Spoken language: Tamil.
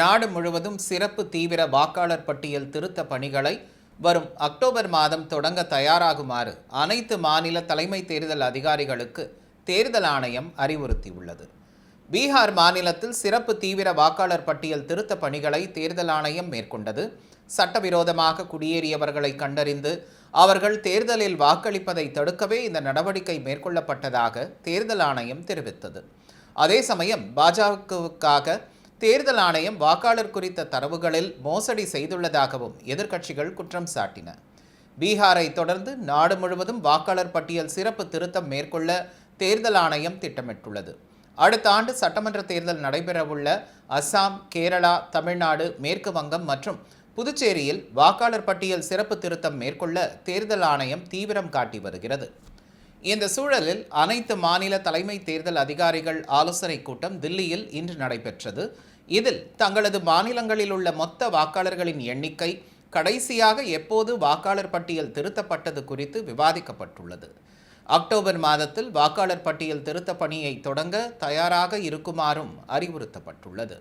நாடு முழுவதும் சிறப்பு தீவிர வாக்காளர் பட்டியல் திருத்த பணிகளை வரும் அக்டோபர் மாதம் தொடங்க தயாராகுமாறு அனைத்து மாநில தலைமை தேர்தல் அதிகாரிகளுக்கு தேர்தல் ஆணையம் அறிவுறுத்தியுள்ளது. பீகார் மாநிலத்தில் சிறப்பு தீவிர வாக்காளர் பட்டியல் திருத்த பணிகளை தேர்தல் ஆணையம் மேற்கொண்டது. சட்டவிரோதமாக குடியேறியவர்களை கண்டறிந்து அவர்கள் தேர்தலில் வாக்களிப்பதை தடுக்கவே இந்த நடவடிக்கை மேற்கொள்ளப்பட்டதாக தேர்தல் ஆணையம் தெரிவித்தது. அதே சமயம் பாஜகவுக்காக தேர்தல் ஆணையம் வாக்காளர் குறித்த தரவுகளில் மோசடி செய்துள்ளதாகவும் எதிர்க்கட்சிகள் குற்றம் சாட்டின. பீகாரை தொடர்ந்து நாடு முழுவதும் வாக்காளர் பட்டியல் சிறப்பு திருத்தம் மேற்கொள்ள தேர்தல் ஆணையம் திட்டமிட்டுள்ளது. அடுத்த ஆண்டு சட்டமன்ற தேர்தல் நடைபெறவுள்ள அஸ்ஸாம் கேரளா தமிழ்நாடு மேற்கு வங்கம் மற்றும் புதுச்சேரியில் வாக்காளர் பட்டியல் சிறப்பு திருத்தம் மேற்கொள்ள தேர்தல் ஆணையம் தீவிரம் காட்டி வருகிறது. இந்த சூழலில் அனைத்து மாநில தலைமை தேர்தல் அதிகாரிகள் ஆலோசனைக் கூட்டம் தில்லியில் இன்று நடைபெற்றது. இதில் தங்களது மாநிலங்களில் உள்ள மொத்த வாக்காளர்களின் எண்ணிக்கை கடைசியாக எப்போது வாக்காளர் பட்டியல் திருத்தப்பட்டது குறித்து விவாதிக்கப்பட்டுள்ளது. அக்டோபர் மாதத்தில் வாக்காளர் பட்டியல் திருத்த பணியை தொடங்க தயாராக இருக்குமாறும் அறிவுறுத்தப்பட்டுள்ளது.